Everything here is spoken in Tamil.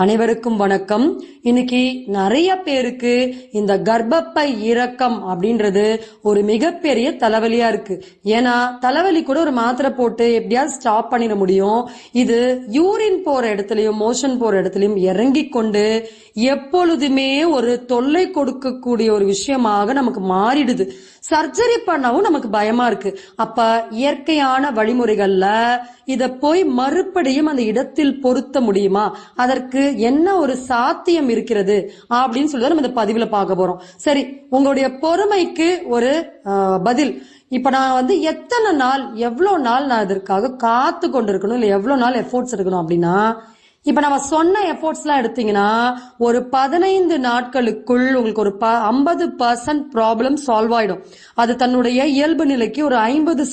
அனைவருக்கும் வணக்கம். இன்னைக்கு நிறைய பேருக்கு இந்த கர்ப்பப்பை இறக்கம் அப்படின்றது ஒரு மிகப்பெரிய தலைவலியா இருக்கு. ஏன்னா தலைவலி கூட ஒரு மாத்திரை போட்டு எப்படியாவது ஸ்டாப் பண்ணிட முடியும். இது யூரின் போற இடத்துலயும் மோஷன் போற இடத்துலயும் இறங்கி கொண்டு எப்பொழுதுமே ஒரு தொல்லை கொடுக்கக்கூடிய ஒரு விஷயமாக நமக்கு மாறிடுது. சர்ஜரி பண்ணவும் நமக்கு பயமா இருக்கு. அப்ப இயற்கையான வழிமுறைகள்ல இத போய் மறுபடியும் அந்த இடத்தில் பொருத்த முடியுமா? அதற்கு என்ன ஒரு சாத்தியம் இருக்கிறது? அப்படின்னு சொல்லி நம்ம இந்த பதிவுல பார்க்க போறோம். சரி உங்களுடைய பொறுமைக்கு ஒரு பதில். இப்ப நான் வந்து எத்தனை நாள் எவ்வளவு நாள் நான் இதற்காக காத்து கொண்டு இருக்கணும் இல்ல எவ்வளவு நாள் எஃபோர்ட்ஸ் எடுக்கணும் அப்படின்னா இப்ப நம்ம சொன்ன எஃபோர்ட்ஸ் எல்லாம் எடுத்தீங்கன்னா ஒரு பதினைந்து நாட்களுக்குள் உங்களுக்கு ஒரு ஐம்பது பர்சன்ட் ப்ராப்ளம் சால்வ் ஆயிடும். அது தன்னுடைய இயல்பு நிலைக்கு ஒரு ஐம்பது